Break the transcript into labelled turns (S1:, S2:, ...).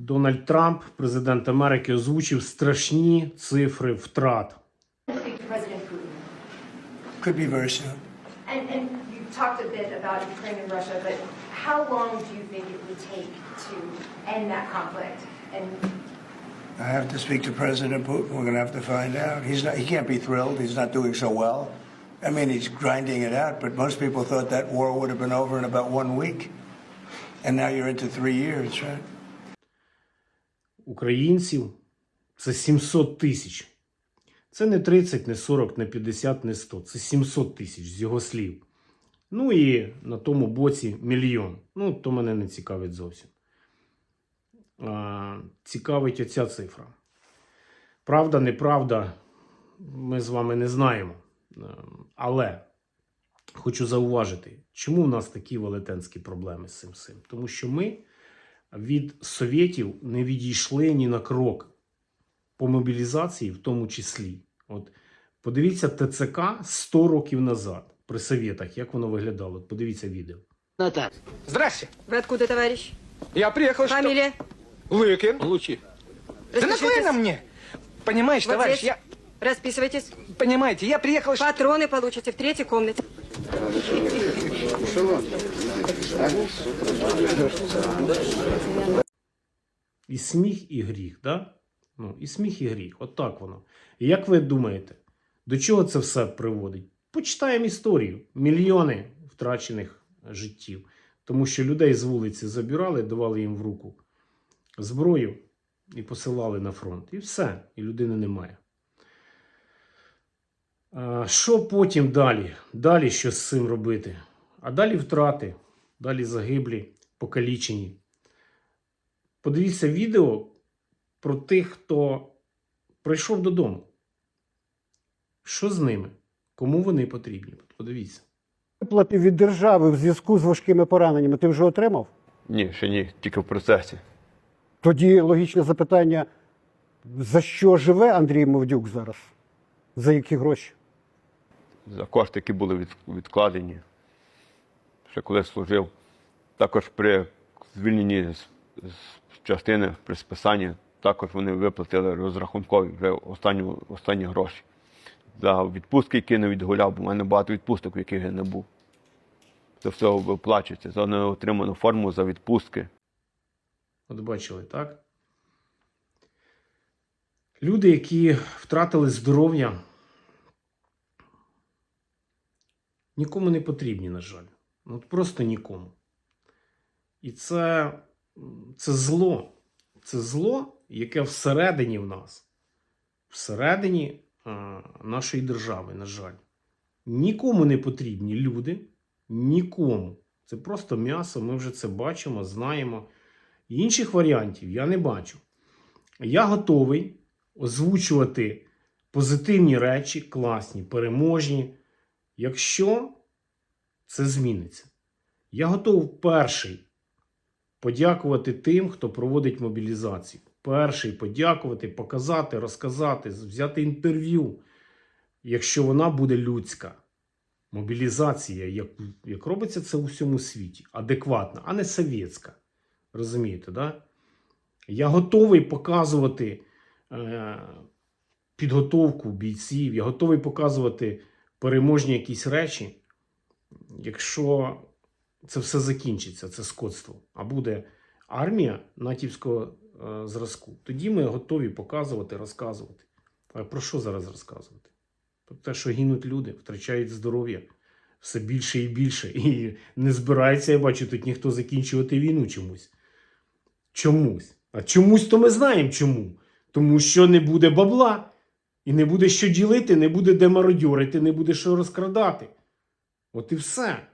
S1: Дональд Трамп, президент Америки, озвучив страшні цифри втрат.
S2: speak to President Putin.
S3: Could be very soon.
S2: And, and you talked a bit about Ukraine and Russia, but how long do you think it would take to end that conflict? And
S3: I have to speak to President Putin. We're going to have to find out. He's not, he can't be thrilled. He's not doing so well. I mean, he's grinding it out, but most people thought that war would have been over in about one week. And now you're into three years, right?
S1: Українців це 700 тисяч. Це не 30, не 40, не 50, не 100. Це 700 тисяч з його слів. Ну і на тому боці мільйон. Ну, то мене не цікавить зовсім. А, цікавить оця цифра. Правда, неправда, ми з вами не знаємо. Е, Але хочу зауважити, чому в нас такі велетенські проблеми з цим всім? Тому що ми від совєтів не відійшли ні на крок по мобілізації, в тому числі. От подивіться ТЦК 100 років назад при совєтах, як воно виглядало. От подивіться відео.
S4: Наталья.
S5: Здрасте.
S6: Вы откуда, товарищ?
S5: Я приехал, что...
S6: Фамилия?
S5: Лыкин.
S4: Лучи.
S5: Да на мне? Понимаешь,
S6: Вот
S5: товарищ,
S6: здесь.
S5: я...
S6: Расписывайтесь.
S5: Понимаете, я приехал...
S6: Патроны получите в третьей комнате.
S1: І сміх, і гріх, да? Ну, і сміх, і гріх. От так воно. І як ви думаєте, до чого це все приводить? Почитаємо історію. Мільйони втрачених життів. Тому що людей з вулиці забирали, давали їм в руку зброю і посилали на фронт. І все. І людини немає. А, Що потім далі? Далі що з цим робити? А далі втрати, далі загиблі, покалічені. Подивіться відео про тих, хто прийшов додому. Що з ними? Кому вони потрібні? Подивіться.
S7: Виплати від держави в зв'язку з важкими пораненнями ти вже отримав?
S8: Ні, ще ні, тільки в процесі.
S7: Тоді логічне запитання: за що живе Андрій Мовдюк зараз? За які гроші?
S8: За кошти, які були відкладені. Ще коли служив. Також при звільненні з, з частини, при списанні, також вони виплатили розрахункові вже останні, останні гроші. За відпустки, які не відгуляв, бо в мене багато відпусток, в яких я не був. Це все виплачується за неотриману форму за відпустки.
S1: От бачили, так? Люди, які втратили здоров'я, нікому не потрібні, на жаль. Ну, От просто нікому. І це, це зло. Це зло, яке всередині в нас, всередині е, нашої держави, на жаль. Нікому не потрібні люди, нікому. Це просто м'ясо, ми вже це бачимо, знаємо. Інших варіантів я не бачу. Я готовий озвучувати позитивні речі, класні, переможні, якщо це зміниться. Я готов перший подякувати тим, хто проводить мобілізацію. Перший подякувати, показати, розказати, взяти інтерв'ю, якщо вона буде людська. Мобілізація, як, як робиться це у всьому світі, адекватна, а не совєтська. Розумієте, да? Я готовий показувати е, підготовку бійців, я готовий показувати переможні якісь речі, якщо це все закінчиться, це скотство, а буде армія натівського е, зразку, тоді ми готові показувати, розказувати. А про що зараз розказувати? Про те, що гинуть люди, втрачають здоров'я все більше і більше. І не збирається, я бачу, тут ніхто закінчувати війну чомусь. Чомусь. А чомусь то ми знаємо чому. Тому що не буде бабла, і не буде що ділити, не буде де мародьорити, не буде що розкрадати. От і все.